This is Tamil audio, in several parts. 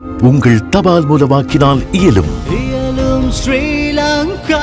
உங்கள் தபால் மூலமாக்கினால் இயலும். இயலும் ஸ்ரீலங்கா.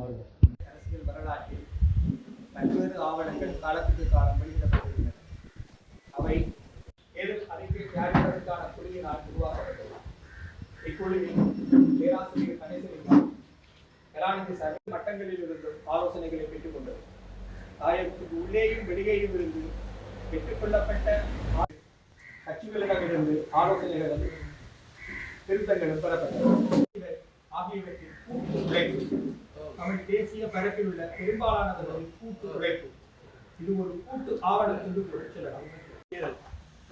அமர்வு. அரசியல் வரலாற்றில் பல்வேறு ஆவணங்கள் காலத்துக்கு காலம் வெளியிடப்பட்டிருக்கின்றன அவை ஏழு அறிக்கை தயாரிப்பதற்கான குழுவினால் உருவாக்கப்பட்டது இக்குழுவில் பேராசிரியர் கணேசலிங்கம் கலாநிதி சர்வ மட்டங்களில் இருந்து ஆலோசனைகளை பெற்றுக் கொண்டது. ஆயிரத்துக்கு உள்ளேயும் வெளியேயும் இருந்து பெற்றுக்கொள்ளப்பட்ட கட்சிகளிடமிருந்து ஆலோசனைகளும் திருத்தங்களும் பெறப்பட்டது ஆகியவற்றின் கூட்டு உழைப்பு தமிழ் தேசிய பரப்பில் உள்ள பெரும்பாலானவர்கள் கூட்டு உழைப்பு. இது ஒரு கூட்டு ஆவணத்திற்கு கூட சொல்லலாம்.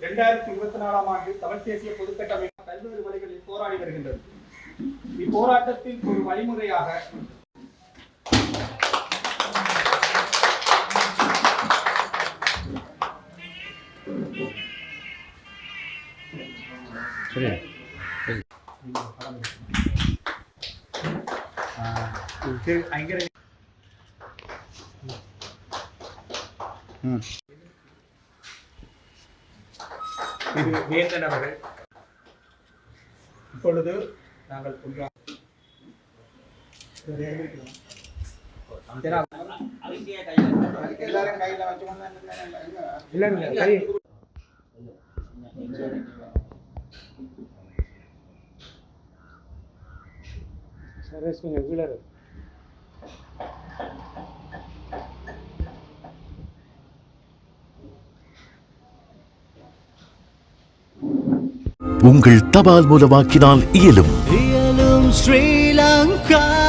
இரண்டாயிரத்தி இருபத்தி நாலாம் ஆண்டு தமிழ் தேசிய பொதுக்கட்டமைப்பு பல்வேறு வழிகளில் போராடி வருகின்றது. இப்போராட்டத்தின் ஒரு வழிமுறையாக இது ஐங்கர இது வேந்தன் அவர்கள் இப்பொழுது நாங்கள் புதிய எல்லாரும் கையில வச்சுக்கொண்டு இல்ல கொஞ்சம் கீழே உங்கள் தபால் மூலமாக்கினால் இயலும். இயலும் ஸ்ரீலங்கா.